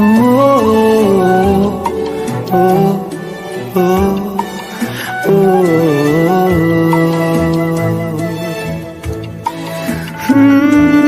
Oh, oh, oh, hmm.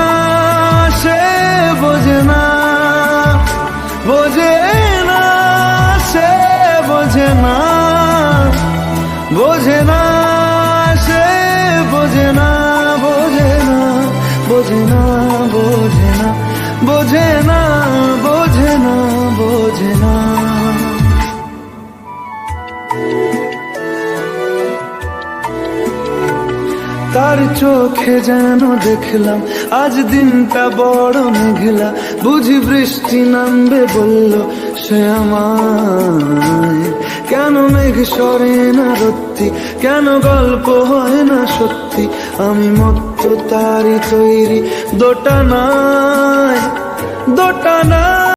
বোঝে না সে, বোঝে না বোঝে না বোঝে না বোঝে না বোঝে না বোঝে না বোঝে না। তার চোখে যেন দেখলাম, আজ দিনটা বড় মেঘলা। বুঝি বৃষ্টি নামবে বলল, সে আমায় কেন মেঘ সরে না রত্তি কেন গল্প হয় না সত্যি? আমি মত্ত তারি তৈরি দোটানায় দোটানায়